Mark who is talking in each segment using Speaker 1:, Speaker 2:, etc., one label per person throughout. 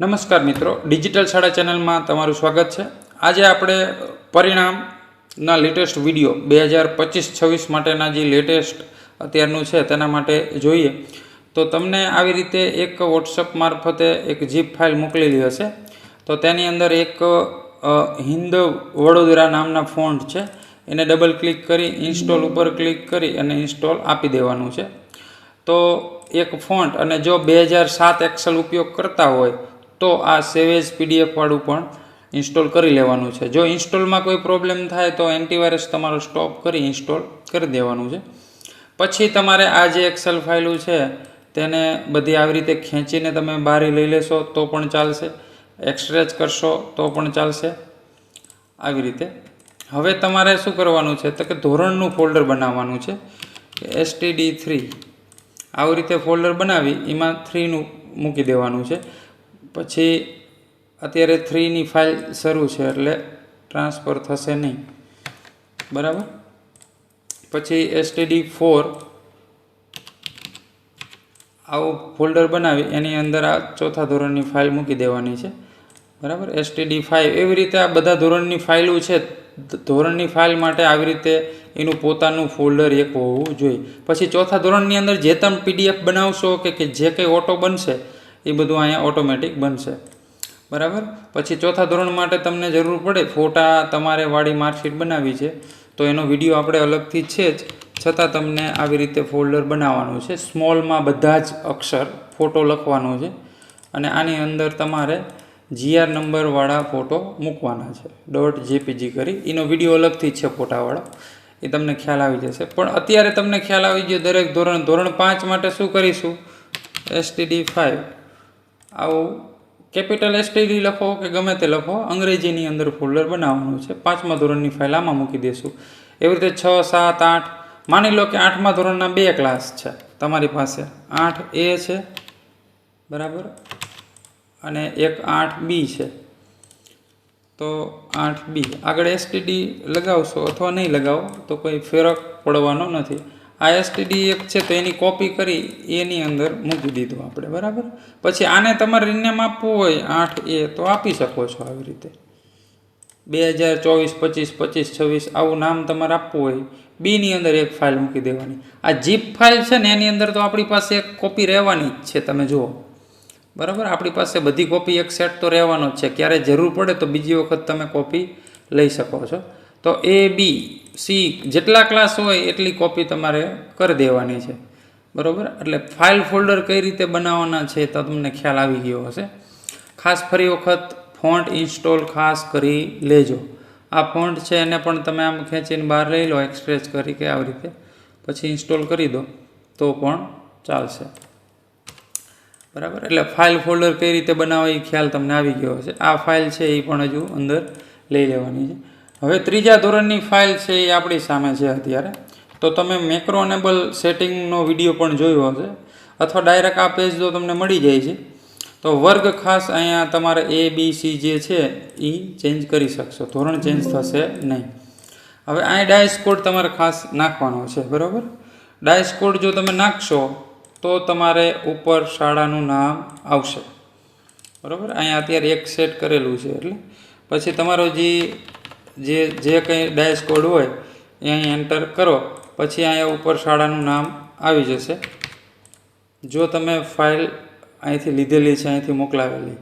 Speaker 1: નમસ્કાર મિત્રો, ડિજિટલ શાળા ચેનલમાં તમારું સ્વાગત છે. આજે આપણે પરિણામના લેટેસ્ટ વીડિયો બે હજાર પચીસ છવ્વીસ માટેના જે લેટેસ્ટ અત્યારનું છે તેના માટે જોઈએ. તો તમને આવી રીતે એક વોટ્સઅપ મારફતે એક જીપ ફાઇલ મોકલેલી હશે. તો તેની અંદર એક હિન્દ વડોદરા નામના ફોન્ટ છે. એને ડબલ ક્લિક કરી ઇન્સ્ટોલ ઉપર ક્લિક કરી અને ઇન્સ્ટોલ આપી દેવાનું છે. તો એક ફોન્ટ અને જો બે હજાર સાત એક્સેલ ઉપયોગ કરતા હોય તો આ સેવેજ પીડીએફ વાળું પણ ઇન્સ્ટોલ કરી લેવાનું છે. જો ઇન્સ્ટોલમાં કોઈ પ્રોબ્લેમ થાય તો એન્ટીવાયરસ તમારો સ્ટોપ કરી ઇન્સ્ટોલ કરી દેવાનું છે. પછી તમારે આ જે એક્સેલ ફાઇલું છે તેને બધી આવી રીતે ખેંચીને તમે બહાર લઈ લેશો તો પણ ચાલશે. એક્સરેચ કરશો તો પણ ચાલશે. આવી રીતે. હવે તમારે શું કરવાનું છે? તો કે ધોરણનું ફોલ્ડર બનાવવાનું છે. એસટીડી થ્રી આવી રીતે ફોલ્ડર બનાવી એમાં થ્રીનું મૂકી દેવાનું છે. પછી અત્યારે થ્રીની ફાઇલ શરૂ છે એટલે ટ્રાન્સફર થશે નહીં. બરાબર? પછી એસટીડી ફોર આવું ફોલ્ડર બનાવી એની અંદર આ ચોથા ધોરણની ફાઇલ મૂકી દેવાની છે. બરાબર? એસટીડી ફાઇવ એવી રીતે આ બધા ધોરણની ફાઇલો છે. ધોરણની ફાઇલ માટે આવી રીતે એનું પોતાનું ફોલ્ડર એક હોવું જોઈએ. પછી ચોથા ધોરણની અંદર જે તમે પીડીએફ બનાવશો કે જે કંઈ ઓટો બનશે એ બધું અહીંયા ઓટોમેટિક બનશે. બરાબર? પછી ચોથા ધોરણ માટે તમને જરૂર પડે ફોટા, તમારે વાળી માર્કશીટ બનાવી છે. તો એનો વીડિયો આપણે અલગથી છે જ, છતાં તમને આવી રીતે ફોલ્ડર બનાવવાનું છે. સ્મોલમાં બધા જ અક્ષર ફોટો લખવાનો છે અને આની અંદર તમારે જીઆર નંબરવાળા ફોટો મૂકવાના છે. ડોટ જેપીજી કરી. એનો વીડિયો અલગથી છે ફોટાવાળો. એ તમને ખ્યાલ આવી જશે. પણ અત્યારે તમને ખ્યાલ આવી ગયો દરેક ધોરણ. ધોરણ પાંચ માટે શું કરીશું? એસટીડી ફાઇવ આવું કેપિટલ એસટીડી લખો કે ગમે તે લખો, અંગ્રેજીની અંદર ફોલ્ડર બનાવવાનું છે. પાંચમા ધોરણની ફાઇલ આમાં મૂકી દઈશું એવી રીતે છ, સાત, આઠ, માની લો કે આઠમા ધોરણના બે ક્લાસ છે. તમારી પાસે આઠ એ છે, બરાબર? અને એક આઠ બી છે. તો આઠ બી આગળ એસટીડી લગાવશો અથવા નહીં લગાવો, તો કોઈ ફેરક પડવાનો નથી. આ એસટીડી એક છે તો એની કોપી કરી એની અંદર મૂકી દીધું આપણે, બરાબર? પછી આને તમારે રિનેમ આપવું હોય આઠ એ, તો આપી શકો છો આવી રીતે. બે હજાર ચોવીસ, પચીસ પચીસ, છવ્વીસ, આવું નામ તમારે આપવું હોય. બીની અંદર એક ફાઇલ મૂકી દેવાની. આ જીપ ફાઇલ છે ને એની અંદર તો આપણી પાસે એક કોપી રહેવાની જ છે, તમે જુઓ. બરાબર? આપણી પાસે બધી કોપી એક સેટ તો રહેવાનો જ છે. ક્યારે જરૂર પડે તો બીજી વખત તમે કોપી લઈ શકો છો. તો એ બી સી જેટલા ક્લાસ હોય એટલી કોપી તમારે કરી દેવાની છે. બરાબર? એટલે ફાઇલ ફોલ્ડર કઈ રીતે બનાવવાના છે તો તમને ખ્યાલ આવી ગયો હશે. ખાસ ફરી વખત ફોન્ટ ઇન્સ્ટોલ ખાસ કરી લેજો. આ ફોન્ટ છે એને પણ તમે આમ ખેંચીને બહાર લઈ લો એક્સપ્રેસ કરી કે આવી રીતે. પછી ઇન્સ્ટોલ કરી દો, તો પણ ચાલશે. બરાબર? એટલે ફાઇલ ફોલ્ડર કઈ રીતે બનાવવા એ ખ્યાલ તમને આવી ગયો હશે. આ ફાઇલ છે એ પણ હજુ અંદર લઈ લેવાની છે. હવે ત્રીજા ધોરણની ફાઇલ છે એ આપણી સામે છે અત્યારે. તો તમે મેક્રોનેબલ સેટિંગનો વીડિયો પણ જોયો હશે, અથવા ડાયરેક્ટ આ પેજ જો તમને મળી જાય છે, તો વર્ગ ખાસ અહીંયા તમારે એ બી સી જે છે એ ચેન્જ કરી શકશો. ધોરણ ચેન્જ થશે નહીં. હવે અહીં ડાયસ કોડ તમારે ખાસ નાખવાનો છે, બરાબર? ડાયસ કોડ જો તમે નાખશો, તો તમારે ઉપર શાળાનું નામ આવશે. બરાબર? અહીંયા અત્યારે એક સેટ કરેલું છે એટલે. પછી તમારો જે જે જે કંઈ ડાયસ કોડ હોય, એ અહીં એન્ટર કરો. પછી અહીંયા ઉપર શાળાનું નામ આવી જશે. જો તમે ફાઇલ અહીંથી લીધેલી છે, અહીંથી મોકલાવેલી.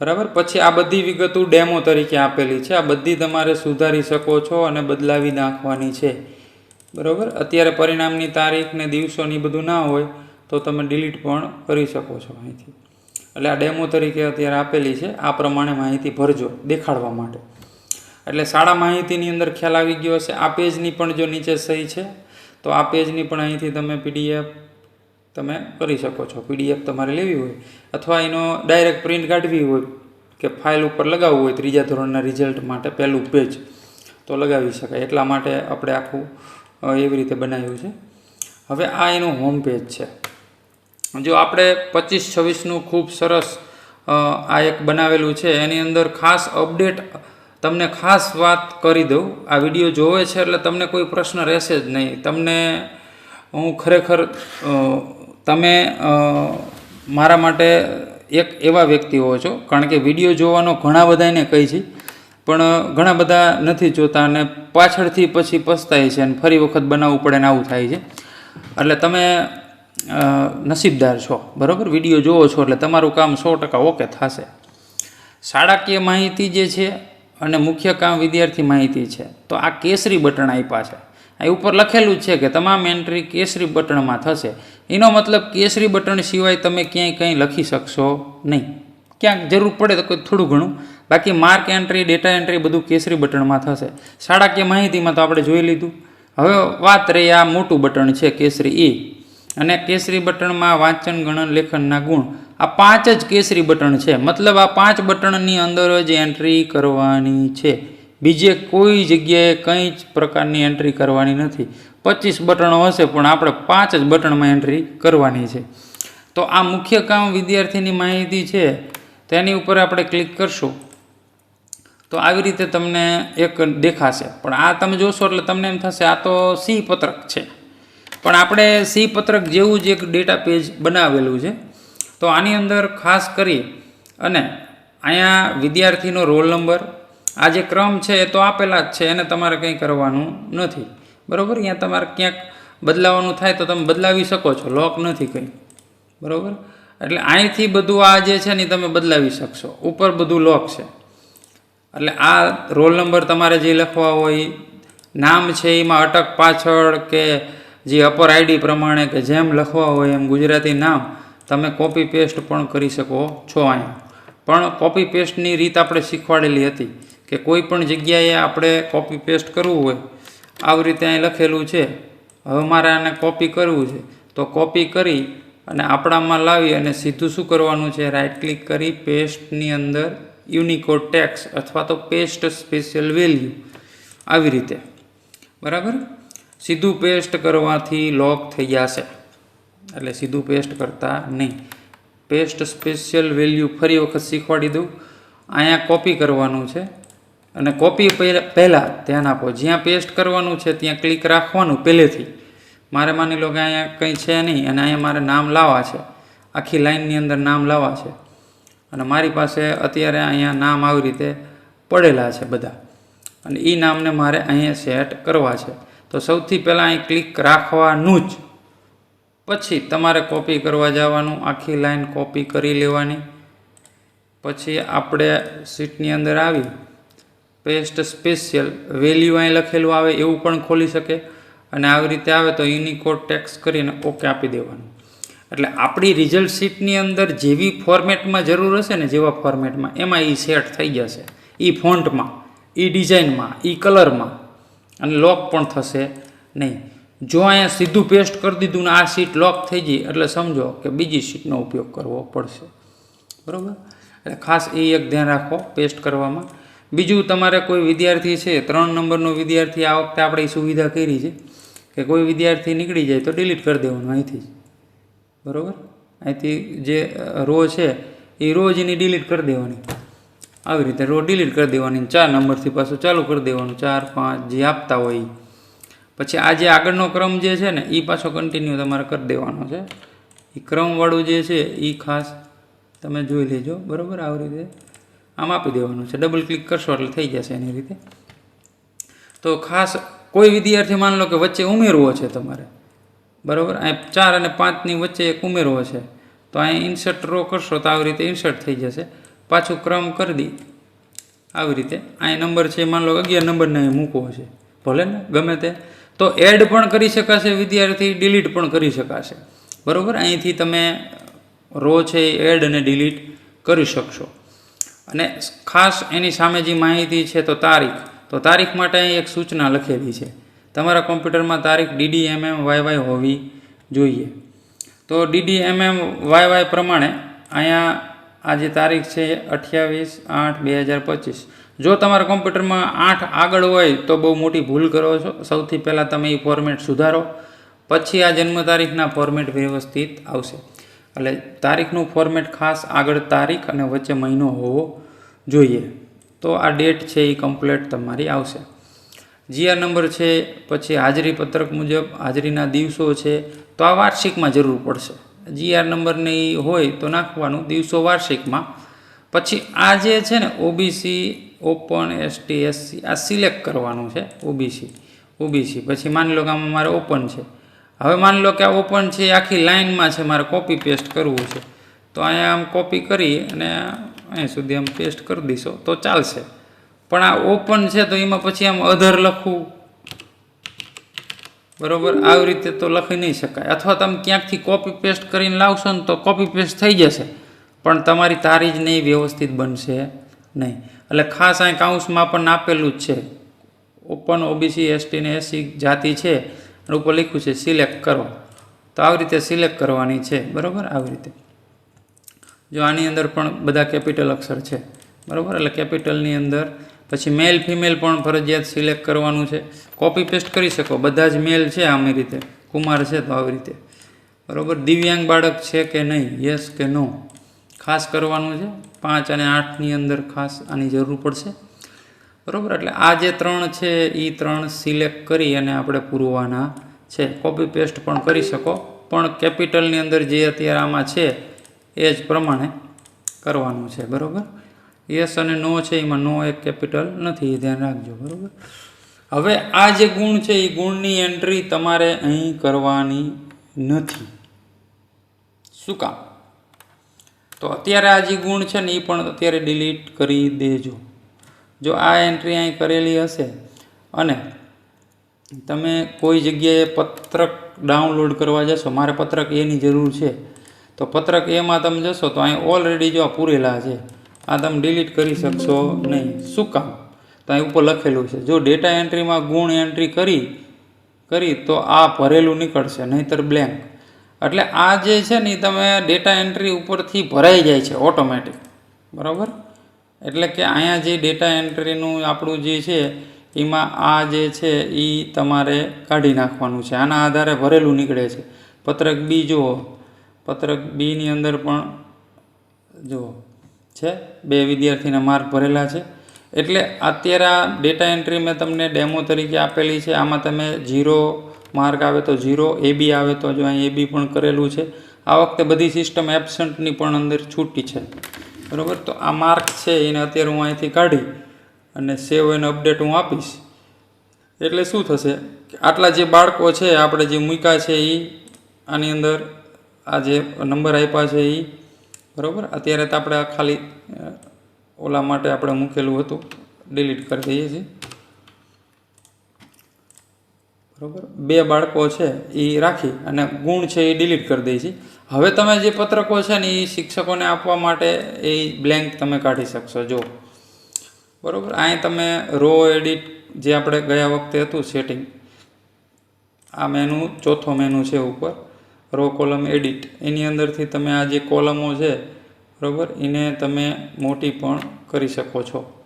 Speaker 1: બરાબર? પછી આ બધી વિગતો ડેમો તરીકે આપેલી છે. આ બધી તમારે સુધારી શકો છો અને બદલાવી નાખવાની છે. બરાબર? અત્યારે પરિણામની તારીખ ને દિવસોની બધું ના હોય, તો તમે ડિલીટ પણ કરી શકો છો અહીંથી. એટલે આ ડેમો તરીકે અત્યારે આપેલી છે. આ પ્રમાણે માહિતી ભરજો દેખાડવા માટે. એટલે શાળા માહિતીની અંદર ખ્યાલ આવી ગયો હશે. આ પેજની પણ જો નીચે સહી છે, તો આ પેજની પણ અહીંથી તમે પીડીએફ તમે કરી શકો છો. પીડીએફ તમારે લેવી હોય અથવા એનો ડાયરેક્ટ પ્રિન્ટ કાઢવી હોય કે ફાઇલ ઉપર લગાવવું હોય, ત્રીજા ધોરણના રિઝલ્ટ માટે પહેલું પેજ, તો લગાવી શકાય. એટલા માટે આપણે આખું એવી રીતે બનાવ્યું છે. હવે આ એનું હોમ પેજ છે. જો આપણે પચીસ છવ્વીસનું ખૂબ સરસ આ એક બનાવેલું છે. એની અંદર ખાસ અપડેટ તમને ખાસ વાત કરી દઉં. આ વીડિયો જોવે છે એટલે તમને કોઈ પ્રશ્ન રહેશે જ નહીં. તમને હું ખરેખર તમે મારા માટે એક એવા વ્યક્તિ હો છો. કારણ કે વીડિયો જોવાનો ઘણા બધાને કહી છે. પણ ઘણા બધા નથી જોતા અને પાછળથી પછી પસ્તાય છે અને ફરી વખત બનાવવું પડે ને આવું થાય છે. એટલે તમે નસીબદાર છો. બરાબર? વીડિયો જોવો છો એટલે તમારું કામ સો ટકા ઓકે થશે. શાળાકીય માહિતી જે છે અને મુખ્ય કામ વિદ્યાર્થી માહિતી છે. તો આ કેસરી બટન આપ્યા છે. આ ઉપર લખેલું છે કે તમામ એન્ટ્રી કેસરી બટનમાં થશે. એનો મતલબ કેસરી બટન સિવાય તમે ક્યાંય કંઈ લખી શકશો નહીં. ક્યાંક જરૂર પડે તો કોઈ થોડું ઘણું. બાકી માર્ક એન્ટ્રી ડેટા એન્ટ્રી બધું કેસરી બટનમાં થશે. શાળાકીય માહિતીમાં તો આપણે જોઈ લીધું. હવે વાત રહી આ મોટું બટન છે કેસરી એ. અને કેસરી બટનમાં વાંચન, ગણન, લેખનના ગુણ. આ પાંચ જ કેસરી બટન છે. મતલબ આ પાંચ બટનની અંદર જ એન્ટ્રી કરવાની છે. બીજે કોઈ જગ્યાએ કંઈ જ પ્રકારની એન્ટ્રી કરવાની નથી. પચીસ બટનો હશે, પણ આપણે પાંચ જ બટનમાં એન્ટ્રી કરવાની છે. તો આ મુખ્ય કામ વિદ્યાર્થીની માહિતી છે. તેની ઉપર આપણે ક્લિક કરશું. તો આવી રીતે તમને એક દેખાશે. પણ આ તમે જોશો એટલે તમને એમ થશે, આ તો સી પત્રક છે. પણ આપણે સી પત્રક જેવું જ એક ડેટા પેજ બનાવેલું છે. તો આની અંદર ખાસ કરી અને અહીંયા વિદ્યાર્થીનો રોલ નંબર આ જે ક્રમ છે એ તો આપેલા જ છે, એને તમારે કંઈ કરવાનું નથી. બરાબર? અહીંયા તમારે ક્યાંક બદલાવાનું થાય તો તમે બદલાવી શકો છો લોક નથી કંઈ. બરાબર? એટલે અહીંથી બધું આ જે છે ને તમે બદલાવી શકશો. ઉપર બધું લોક છે. એટલે આ રોલ નંબર તમારે જે લખવા હોય, નામ છે એમાં અટક પાછળ કે જે અપર આઈડી પ્રમાણે કે જેમ લખવા હોય એમ ગુજરાતી નામ તમે કોપી પેસ્ટ પણ કરી શકો છો અહીંયા. પણ કોપી પેસ્ટની રીત આપણે શીખવાડેલી હતી કે કોઈ પણ જગ્યાએ આપણે કોપી પેસ્ટ કરવું હોય, આવી રીતે અહીં લખેલું છે, હવે મારે આને કોપી કરવું છે. તો કોપી કરી અને આપણામાં લાવી અને સીધું શું કરવાનું છે? રાઈટ ક્લિક કરી પેસ્ટની અંદર યુનિકોડ ટેક્સ અથવા તો પેસ્ટ સ્પેશિયલ વેલ્યુ આવી રીતે. બરાબર? સીધું પેસ્ટ કરવાથી લોક થઈ જશે. એટલે સીધું પેસ્ટ કરતા નહીં. પેસ્ટ સ્પેશિયલ વેલ્યુ ફરી વખત શીખવાડી દઉં. અહીંયા કોપી કરવાનું છે. અને કોપી પહેલાં ધ્યાન આપો, જ્યાં પેસ્ટ કરવાનું છે ત્યાં ક્લિક રાખવાનું પહેલેથી. મારે માની લો કે અહીંયા કંઈ છે નહીં અને અહીંયા મારે નામ લાવવા છે. આખી લાઇનની અંદર નામ લાવવા છે. અને મારી પાસે અત્યારે અહીંયા નામ આવી રીતે પડેલા છે બધા. અને એ નામને મારે અહીંયા સેટ કરવા છે. તો સૌથી પહેલાં અહીં ક્લિક રાખવાનું જ. પછી તમારે કોપી કરવા જવાનું, આખી લાઈન કોપી કરી લેવાની. પછી આપણે સીટની અંદર આવી. પેસ્ટ સ્પેશિયલ વેલ્યુ અહીં લખેલું આવે એવું પણ ખોલી શકે. અને આવી રીતે આવે તો યુનિકોડ ટેક્સ કરીને ઓકે આપી દેવાનું. એટલે આપણી રિઝલ્ટ શીટની અંદર જેવી ફોર્મેટમાં જરૂર હશે ને જેવા ફોર્મેટમાં એમાં એ સેટ થઈ જશે. એ ફોન્ટમાં એ ડિઝાઇનમાં એ કલરમાં અને લોક પણ થશે નહીં. જો અહીંયા સીધું પેસ્ટ કરી દીધું ને આ સીટ લોક થઈ ગઈ, એટલે સમજો કે બીજી સીટનો ઉપયોગ કરવો પડશે. બરાબર? એટલે ખાસ એ એક ધ્યાન રાખો પેસ્ટ કરવામાં. બીજું તમારે કોઈ વિદ્યાર્થી છે, ત્રણ નંબરનો વિદ્યાર્થી આ વખતે આપણે સુવિધા કરી છે કે કોઈ વિદ્યાર્થી નીકળી જાય તો ડિલીટ કરી દેવાનું અહીંથી બરાબર? અહીંથી જે રો છે, એ રોજ એની ડિલીટ કરી દેવાની. આવી રીતે રો ડિલીટ કરી દેવાની ચાર નંબરથી પાછું ચાલુ કરી દેવાનું, ચાર, પાંચ જે આપતા હોય. પછી આ જે આગળનો ક્રમ જે છે ને એ પાછો કન્ટિન્યુ તમારે કરી દેવાનો છે. એ ક્રમવાળું જે છે એ ખાસ તમે જોઈ લેજો, બરાબર? આવી રીતે આમ આપી દેવાનું છે. ડબલ ક્લિક કરશો એટલે થઈ જશે એની રીતે. તો ખાસ કોઈ વિદ્યાર્થી માની લો કે વચ્ચે ઉમેરવો છે તમારે, બરાબર? અહીં ચાર અને પાંચની વચ્ચે એક ઉમેરવો છે. તો અહીં ઇન્સર્ટ રો કરશો તો આવી રીતે ઇન્સર્ટ થઈ જશે. પાછું ક્રમ કરી દી. આવી રીતે. અહીં નંબર છે, માની લો અગિયાર નંબરને અહીં મૂકવો છે. ભલે ને, ગમે તે. તો એડ પણ કરી શકાશે, વિદ્યાર્થી ડિલીટ પણ કરી શકાશે. બરાબર? અહીંથી તમે રો છે એ એડ અને ડિલીટ કરી શકશો. અને ખાસ એની સામે જે માહિતી છે, તો તારીખ. તો તારીખ માટે અહીં એક સૂચના લખેલી છે. તમારા કોમ્પ્યુટરમાં તારીખ ડીડી એમએમ વાય વાય હોવી જોઈએ. તો ડીડી એમએમ વાય વાય પ્રમાણે અહીંયા આ જે તારીખ છે અઠ્યાવીસ આઠ બે હજાર પચીસ. જો તમારા કોમ્પ્યુટરમાં આઠ આગળ હોય તો બહુ મોટી ભૂલ કરો છો. સૌથી પહેલાં તમે એ ફોર્મેટ સુધારો. પછી આ જન્મ તારીખના ફોર્મેટ વ્યવસ્થિત આવશે. એટલે તારીખનું ફોર્મેટ ખાસ આગળ તારીખ અને વચ્ચે મહિનો હોવો જોઈએ. તો આ ડેટ છે એ કમ્પ્લેટ તમારી આવશે. જીઆર નંબર છે, પછી હાજરી પત્રક મુજબ હાજરીના દિવસો છે. તો આ વાર્ષિકમાં જરૂર પડશે. જીઆર નંબરને એ હોય તો નાખવાનું દિવસો વાર્ષિકમાં. પછી આ જે છે ને, ઓબીસી, ઓપન એસટી એસસી આ સિલેક્ટ કરવાનું છે, ઓબીસી. ઓબીસી. પછી માની લો કે આમાં મારે ઓપન છે. હવે માની લો કે આ ઓપન છે આખી લાઇનમાં છે, મારે કોપી પેસ્ટ કરવું છે. તો અહીંયા આમ કોપી કરી અને અહીં સુધી આમ પેસ્ટ કરી દઈશો તો ચાલશે. પણ આ ઓપન છે તો એમાં પછી આમ અધર લખવું બરોબર? આવી રીતે તો લખી નહીં શકાય. અથવા તમે ક્યાંકથી કોપી પેસ્ટ કરીને લાવશો ને તો કોપી પેસ્ટ થઈ જશે. પણ તમારી તારી જ નહીં વ્યવસ્થિત બનશે નહીં. એટલે ખાસ અહીં કાઉન્સમાં પણ આપેલું જ છે. ઓપન ઓબીસી, એસટી ને એસી જાતિ છે. ઉપર લખ્યું છે, સિલેક્ટ કરો. તો આવી રીતે સિલેક્ટ કરવાની છે. બરાબર? આવી રીતે. જો આની અંદર પણ બધા કેપિટલ અક્ષર છે. બરાબર? એટલે કેપિટલની અંદર પછી મેલ ફિમેલ પણ ફરજિયાત સિલેક્ટ કરવાનું છે. કોપી પેસ્ટ કરી શકો. બધા જ મેલ છે આમી રીતે. કુમાર છે તો આવી રીતે. બરાબર? દિવ્યાંગ બાળક છે કે નહીં? યસ કે નો ખાસ કરવાનું છે. પાંચ અને આઠની અંદર ખાસ આની જરૂર પડશે. બરાબર? એટલે આ જે ત્રણ છે એ ત્રણ સિલેક્ટ કરી અને આપણે પૂરવાના છે. કોપી પેસ્ટ પણ કરી શકો. પણ કેપિટલની અંદર જે અત્યારે આમાં છે, એ જ પ્રમાણે કરવાનું છે. બરોબર? યસ અને નો છે, એમાં નો એક કેપિટલ નથી, એ ધ્યાન રાખજો, બરાબર? હવે આ જે ગુણ છે, એ ગુણની એન્ટ્રી તમારે અહીં કરવાની નથી. શું કામ? તો અત્યારે આ જે ગુણ છે ને, એ પણ અત્યારે ડિલીટ કરી દેજો. જો આ એન્ટ્રી અહીં કરેલી હશે અને તમે કોઈ જગ્યાએ પત્રક ડાઉનલોડ કરવા જશો, મારે પત્રક એની જરૂર છે, તો પત્રક એમાં તમે જશો, તો અહીં ઓલરેડી જો આ પૂરેલા છે આ તમે ડિલીટ કરી શકશો નહીં. શું કામ? તો અહીં ઉપર લખેલું છે, જો ડેટા એન્ટ્રીમાં ગુણ એન્ટ્રી કરી કરી, તો આ ભરેલું નીકળશે, નહીંતર બ્લેન્ક એટલે આ જે છે ને તમે ડેટા એન્ટ્રી ઉપરથી ભરાઈ જાય છે ઓટોમેટિક બરાબર? એટલે કે અહીંયા જે ડેટા એન્ટ્રીનું આપણું જે છે, એમાં આ જે છે એ તમારે કાઢી નાખવાનું છે. આના આધારે ભરેલું નીકળે છે. પત્રક બી જુઓ. પત્રક બીની અંદર પણ જુઓ. છે. બે વિદ્યાર્થીના માર્ક ભરેલા છે. એટલે અત્યારે આ ડેટા એન્ટ્રી મેં તમને ડેમો તરીકે આપેલી છે. આમાં તમે ઝીરો માર્ક આવે તો ઝીરો એ બી આવે તો જો અહીં એ બી પણ કરેલું છે. આ વખતે બધી સિસ્ટમ એબસન્ટની પણ અંદર છૂટી છે. બરાબર? તો આ માર્ક છે એને અત્યારે હું અહીંથી કાઢી અને સેવ એને અપડેટ હું આપીશ. એટલે શું થશે? આટલા જે બાળકો છે, આપણે જે મૂક્યા છે એ આની અંદર આ જે નંબર આપ્યા છે એ બરાબર? અત્યારે તો આપણે આ ખાલી ઓલા માટે આપણે મૂકેલું હતું. ડિલીટ કરી દઈએ છીએ. બરાબર? બે બાળકો છે એ રાખી અને ગુણ છે એ ડિલીટ કરી દઈએ છીએ. હવે તમે જે પત્રકો છે ને એ શિક્ષકોને આપવા માટે એ બ્લેન્ક તમે કાઢી શકશો. જો. બરાબર? અહીં તમે રો એડિટ જે આપણે ગયા વખતે હતું સેટિંગ, આ મેનુ, ચોથો મેનુ છે ઉપર. Row column edit. એની અંદરથી તમે આ જે કોલમો છે, બરાબર, એને તમે મોટી પણ કરી શકો છો.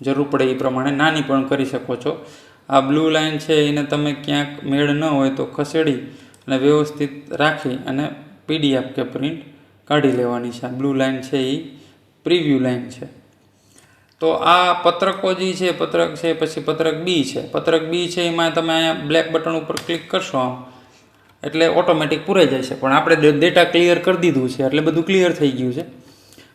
Speaker 1: જરૂર પડે એ પ્રમાણે નાની પણ કરી શકો છો. આ બ્લુ લાઇન છે, એને તમે ક્યાંક મેળ ન હોય તો ખસેડી અને વ્યવસ્થિત રાખી અને પીડીએફ કે પ્રિન્ટ કાઢી લેવાની છે. આ બ્લુ લાઇન છે એ પ્રિવ્યૂ લાઇન છે. તો આ પત્રકો જે છે, પત્રક છે, પછી પત્રક બી છે. પત્રક બી છે, એમાં તમે અહીંયા બ્લેક બટન ઉપર ક્લિક કરશો આમ એટલે ઓટોમેટિક પૂરાઈ જાય છે. પણ આપણે ડેટા ક્લિયર કરી દીધું છે, એટલે બધું ક્લિયર થઈ ગયું છે.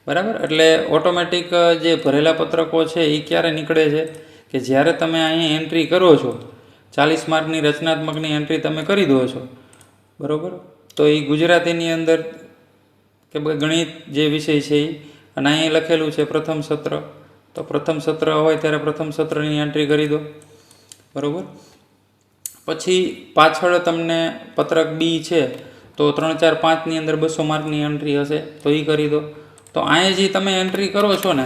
Speaker 1: બરાબર? એટલે ઓટોમેટિક જે ભરેલા પત્રકો છે એ ક્યારે નીકળે છે? કે જ્યારે તમે અહીં એન્ટ્રી કરો છો, ચાલીસ માર્કની રચનાત્મકની એન્ટ્રી તમે કરી દો છો. બરાબર? તો એ ગુજરાતીની અંદર કે ગણિત જે વિષય છે એ અને અહીં લખેલું છે પ્રથમ સત્ર. તો પ્રથમ સત્ર હોય ત્યારે પ્રથમ સત્રની એન્ટ્રી કરી દો. બરાબર? પછી પાછળ તમને પત્રક બી છે, તો ત્રણ ચાર પાંચની અંદર બસો માર્કની એન્ટ્રી હશે, તો એ કરી દો. તો અહીંયા જે તમે એન્ટ્રી કરો છો ને,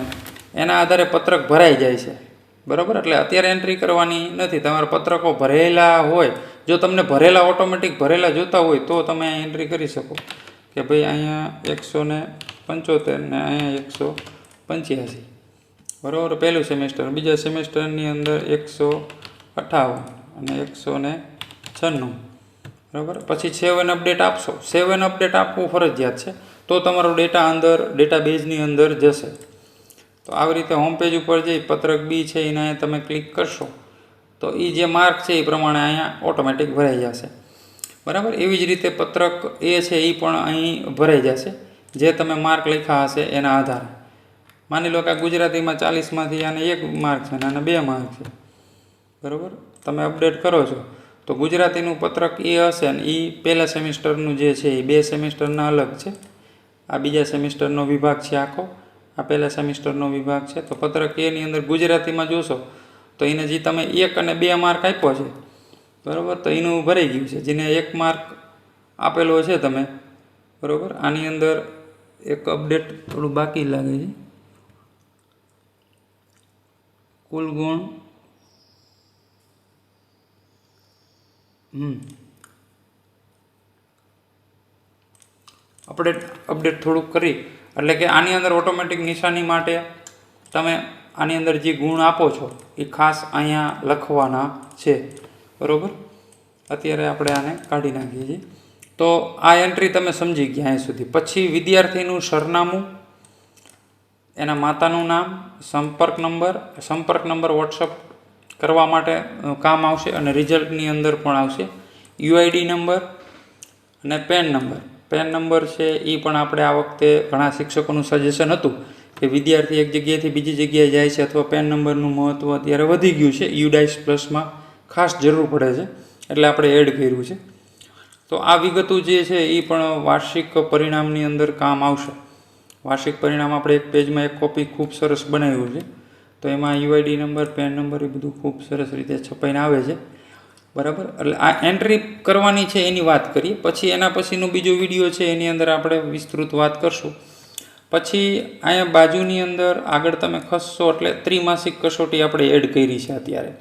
Speaker 1: એના આધારે પત્રક ભરાઈ જાય છે. બરાબર? એટલે અત્યારે એન્ટ્રી કરવાની નથી. તમારા પત્રકો ભરેલા હોય. જો તમને ભરેલા ઓટોમેટિક ભરેલા જોતા હોય, તો તમે એન્ટ્રી કરી શકો. કે ભાઈ અહીંયા એકસો ને પંચોતેર ને અહીંયા એકસો પંચ્યાસી. બરાબર? પહેલું સેમેસ્ટર બીજા સેમેસ્ટરની અંદર એકસો અઠાવન. અને એકસો ને છન્નું. બરાબર? પછી સેવન અપડેટ આપશો. સેવન અપડેટ આપવું ફરજિયાત છે. તો તમારો ડેટા અંદર ડેટા બેઝની અંદર જશે. તો આવી રીતે હોમ પેજ ઉપર જઈ પત્રક બી છે એને તમે ક્લિક કરશો, તો એ જે માર્ક છે એ પ્રમાણે અહીંયા ઓટોમેટિક ભરાઈ જશે. બરાબર? એવી જ રીતે પત્રક એ છે એ પણ અહીં ભરાઈ જશે, જે તમે માર્ક લખ્યા હશે એના આધારે. માની લો કે ગુજરાતીમાં ચાલીસમાંથી આને એક માર્ક છે અને આને બે માર્ક છે. બરાબર? તમે અપડેટ કરો છો, તો ગુજરાતીનું પત્રક એ હશે ને એ પહેલાં સેમિસ્ટરનું જે છે એ બે સેમિસ્ટરના અલગ છે. આ બીજા સેમિસ્ટરનો વિભાગ છે આખો, આ પહેલા સેમિસ્ટરનો વિભાગ છે. તો પત્રક એની અંદર ગુજરાતીમાં જોશો, તો એને જે તમે એક અને બે માર્ક આપ્યો છે, બરાબર? તો એનું ભરાઈ ગયું છે. જેને એક માર્ક આપેલો છે તમે, બરાબર? આની અંદર એક અપડેટ થોડું બાકી લાગે છે. કુલ ગુણ અપડેટ અપડેટ થોડુંક કરી. એટલે કે આની અંદર ઓટોમેટિક નિશાની માટે તમે આની અંદર જે ગુણ આપો છો, એ ખાસ અહીંયા લખવાના છે. બરાબર? અત્યારે આપણે આને કાઢી નાખીએ છીએ. તો આ એન્ટ્રી તમે સમજી ગયા અહીં સુધી. પછી વિદ્યાર્થીનું સરનામું, એના માતાનું નામ, સંપર્ક નંબર સંપર્ક નંબર વોટ્સઅપ કરવા માટે કામ આવશે અને રિઝલ્ટની અંદર પણ આવશે. યુઆઈડી નંબર અને પેન નંબર. પેન નંબર છે એ પણ આપણે આ વખતે ઘણા શિક્ષકોનું સજેશન હતું કે વિદ્યાર્થી એક જગ્યાએથી બીજી જગ્યાએ જાય છે અથવા પેન નંબરનું મહત્ત્વ અત્યારે વધી ગયું છે. યુડાઇસ પ્લસમાં ખાસ જરૂર પડે છે. એટલે આપણે એડ કર્યું છે. તો આ વિગતો જે છે એ પણ વાર્ષિક પરિણામની અંદર કામ આવશે. વાર્ષિક પરિણામ આપણે એક પેજમાં એક કોપી ખૂબ સરસ બનાવ્યું છે. તો એમાં યુઆઈડી નંબર પેન નંબર એ બધું ખૂબ સરસ રીતે છપાઈને આવે છે. બરાબર? એટલે આ એન્ટ્રી કરવાની છે એની વાત કરીએ. પછી એના પછીનો બીજો વીડિયો છે, એની અંદર આપણે વિસ્તૃત વાત કરશું. પછી અહીંયા બાજુની અંદર આગળ તમે ખસશો એટલે ત્રિમાસિક કસોટી આપણે એડ કરી છે અત્યારે.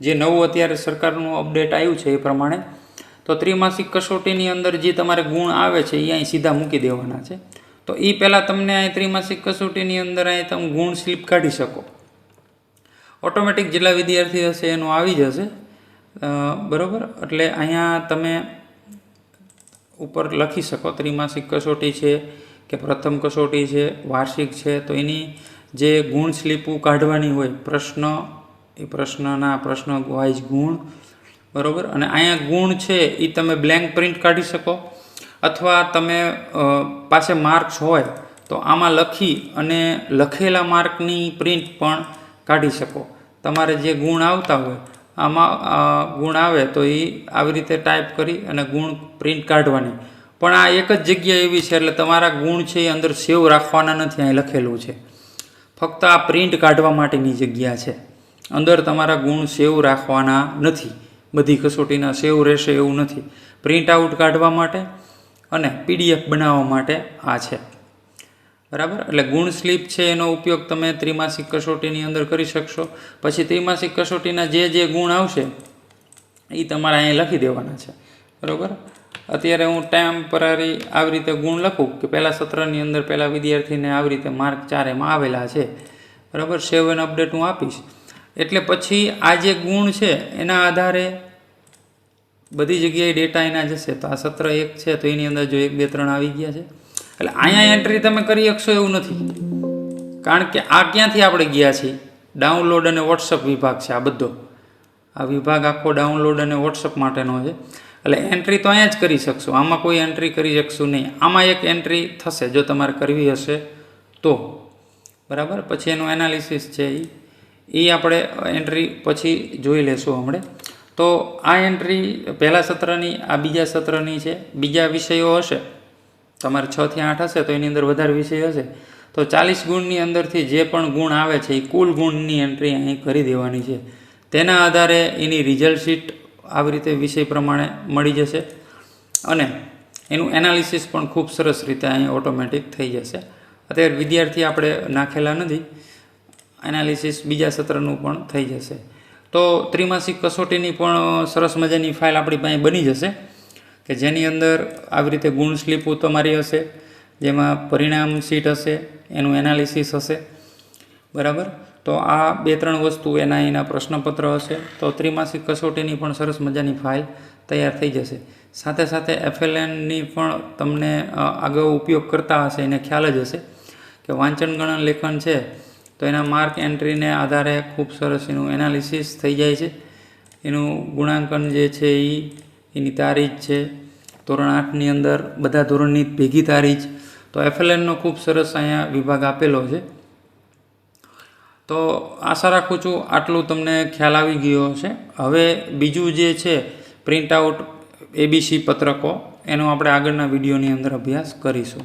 Speaker 1: જે નવું અત્યારે સરકારનું અપડેટ આવ્યું છે એ પ્રમાણે. તો ત્રિમાસિક કસોટીની અંદર જે તમારે ગુણ આવે છે, એ અહીં સીધા મૂકી દેવાના છે. તો એ પહેલાં તમને અહીં ત્રિમાસિક કસોટીની અંદર અહીં તમે ગુણ સ્લીપ કાઢી શકો. ઓટોમેટિક જેટલા વિદ્યાર્થી હશે એનું આવી જશે બરાબર? એટલે અહીંયા તમે ઉપર લખી શકો. ત્રિમાસિક કસોટી છે કે પ્રથમ કસોટી છે, વાર્ષિક છે. તો એની જે ગુણ સ્લીપો કાઢવાની હોય, પ્રશ્ન, એ પ્રશ્નના પ્રશ્ન વાઇઝ ગુણ, બરાબર? અને અહીંયા ગુણ છે એ તમે બ્લેન્ક પ્રિન્ટ કાઢી શકો. અથવા તમે પાસે માર્ક્સ હોય, તો આમાં લખી અને લખેલા માર્કની પ્રિન્ટ પણ કાઢી શકો. તમારે જે ગુણ આવતા હોય, આમાં ગુણ આવે તો એ આવી રીતે ટાઈપ કરી અને ગુણ પ્રિન્ટ કાઢવાની. પણ આ એક જ જગ્યા એવી છે એટલે તમારા ગુણ છે એ અંદર સેવ રાખવાના નથી, અહીં લખેલું છે. ફક્ત આ પ્રિન્ટ કાઢવા માટેની જગ્યા છે. અંદર તમારા ગુણ સેવ રાખવાના નથી. બધી કસોટીના સેવ રહેશે એવું નથી. પ્રિન્ટ આઉટ કાઢવા માટે અને પીડીએફ બનાવવા માટે આ છે. બરાબર? એટલે ગુણ સ્લીપ છે એનો ઉપયોગ તમે ત્રિમાસિક કસોટીની અંદર કરી શકશો. પછી ત્રિમાસિક કસોટીના જે જે ગુણ આવશે એ તમારે અહીં લખી દેવાના છે. બરાબર? અત્યારે હું ટેમ્પરરી આવી રીતે ગુણ લખું કે પહેલાં સત્રની અંદર પહેલા વિદ્યાર્થીને આવી રીતે માર્ક ચાર એમાં આવેલા છે. બરાબર? સેવન અપડેટ હું આપીશ. એટલે પછી આ જે ગુણ છે, એના આધારે બધી જગ્યાએ ડેટા એના જશે. તો આ સત્ર એક છે, તો એની અંદર જો એક બે ત્રણ આવી ગયા છે. એટલે અહીંયા એન્ટ્રી તમે કરી શકશો એવું નથી. કારણ કે આ ક્યાંથી આપણે ગયા છીએ? ડાઉનલોડ અને વોટ્સઅપ વિભાગ છે આ બધો. આ વિભાગ આખો ડાઉનલોડ અને વોટ્સઅપ માટેનો છે. એટલે એન્ટ્રી તો અહીંયા જ કરી શકશો. આમાં કોઈ એન્ટ્રી કરી શકશું નહીં. આમાં એક એન્ટ્રી થશે જો તમારે કરવી હશે તો. બરાબર? પછી એનું એનાલિસિસ છે એ એ આપણે એન્ટ્રી પછી જોઈ લેશું હમણે. તો આ એન્ટ્રી પહેલાં સત્રની, આ બીજા સત્રની છે. બીજા વિષયો હશે. તમારે છ થી આઠ હશે તો એની અંદર વધારે વિષય હશે. તો ચાલીસ ગુણની અંદરથી જે પણ ગુણ આવે છે, એ કુલ ગુણની એન્ટ્રી અહીં કરી દેવાની છે. તેના આધારે એની રિઝલ્ટ શીટ આવી રીતે વિષય પ્રમાણે મળી જશે અને એનું એનાલિસિસ પણ ખૂબ સરસ રીતે અહીં ઓટોમેટિક થઈ જશે. અત્યારે વિદ્યાર્થી આપણે નાખેલા નથી. એનાલિસિસ બીજા સત્રનું પણ થઈ જશે. તો ત્રિમાસિક કસોટીની પણ સરસ મજાની ફાઇલ આપણી પાસે બની જશે. કે જેની અંદર આવી રીતે ગુણ સ્લીપો તમારી હશે જેમાં પરિણામ શીટ હશે એનું એનાલિસિસ હશે. બરાબર? તો આ બે ત્રણ વસ્તુ એના એના પ્રશ્નપત્ર હશે. તો ત્રિમાસિક કસોટીની પણ સરસ મજાની ફાઇલ તૈયાર થઈ જશે. સાથે સાથે એફએલએનની પણ તમને અ, આગળ ઉપયોગ કરતા હશે એને ખ્યાલ જ હશે કે વાંચન ગણન લેખન છે તો એના માર્ક એન્ટ્રીને આધારે ખૂબ સરસ એનું એનાલિસિસ થઈ જાય છે. એનું ગુણાંકન જે છે એ એની તારીખ છે. ધોરણ આઠની અંદર બધા ધોરણની ભેગી તારીખ. તો એફએલએનનો ખૂબ સરસ અહીંયા વિભાગ આપેલો છે. તો આશા રાખું છું આટલું તમને ખ્યાલ આવી ગયો હશે. હવે બીજું જે છે પ્રિન્ટ આઉટ એબીસી પત્રકો, એનો આપણે આગળના વિડીયોની અંદર અભ્યાસ કરીશું.